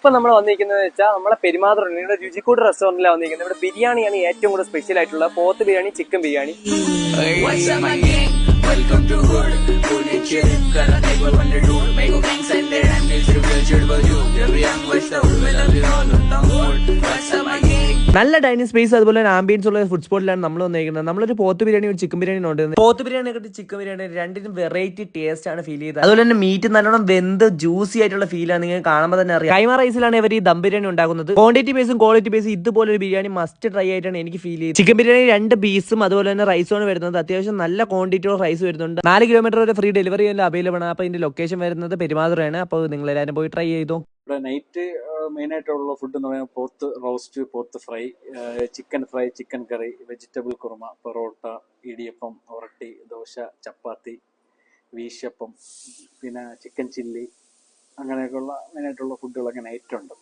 ഇപ്പൊ നമ്മൾ വന്നിരിക്കുന്നത് വെച്ചാൽ നമ്മളെ പെരുമാതുറ ഇവിടെ രുചിക്കൂട് റെസ്റ്റോറന്റിലാണ് വന്നിരിക്കുന്നത്. ഇവിടെ ബിരിയാണിയാണ് ഏറ്റവും കൂടുതൽ സ്പെഷ്യൽ ആയിട്ടുള്ള. പോത്ത് biryani chicken biryani. What's up, നല്ല ഡൈനിങ് സ്പേസ് അതുപോലെ തന്നെ ആംബിയൻസ് ഉള്ള ഫുഡ് സ്പോട്ടിലാണ് നമ്മൾ വന്നിരിക്കുന്നത് നമ്മളൊരു പോത്ത് ബിരിയാണി ഒരു ചിക്കൻ ബിരിയാണി ഉണ്ട്. പോത്ത് ബിരിയാണി ഒക്കെ ചിക്കൻ ബിരിയാണി രണ്ടിനും വെറൈറ്റി ടേസ്റ്റ് ആണ് ഫീൽ ചെയ്തത്. അതുപോലെ തന്നെ മീറ്റ് നല്ലോണം വെന്ത് ജ്യൂസി ആയിട്ടുള്ള ഫീലാണ് നിങ്ങൾ കാണുമ്പോൾ തന്നെ അറിയാം. കൈമ റൈസിലാണ് ഇവർ ഈ ദം ബിരിയാണി ഉണ്ടാക്കുന്നത്. ക്വാണ്ടിറ്റി ബേസും ക്വാളിറ്റി ബേസും ഇതുപോലെ ഒരു ബിരിയാണി മസ്റ്റ് ട്രൈ ആയിട്ടാണ് എനിക്ക് ഫീൽ ചെയ്തത്. ചിക്കൻ ബിരിയാണി രണ്ട് പീസും അതുപോലെ തന്നെ റൈസുമാണ് വരുന്നത്. അത്യാവശ്യം നല്ല ക്വാണ്ടിറ്റിയുള്ള റൈസ് വരുന്നുണ്ട്. നാല് കിലോമീറ്റർ വരെ ഫ്രീ ഡെലിവറി അവൈലബിൾ ആണ്. അപ്പോൾ ഇതിന്റെ ലൊക്കേഷൻ വരുന്നത് പെരുമാതുറയാണ്. അപ്പോൾ നിങ്ങൾ എല്ലാവരും പോയി ട്രൈ ചെയ്തു. നൈറ്റ് മെയിൻ ആയിട്ടുള്ള ഫുഡ് എന്ന് പറയുന്നത് പോത്ത് റോസ്റ്റ് പോത്ത് ഫ്രൈ ചിക്കൻ ഫ്രൈ ചിക്കൻ കറി വെജിറ്റബിൾ കുറുമ പൊറോട്ട ഇടിയപ്പം ഉറട്ടി ദോശ ചപ്പാത്തി വീശപ്പം പിന്നെ ചിക്കൻ ചില്ലി അങ്ങനെയൊക്കെയുള്ള മെയിൻ ആയിട്ടുള്ള ഫുഡുകളൊക്കെ നൈറ്റ് ഉണ്ട്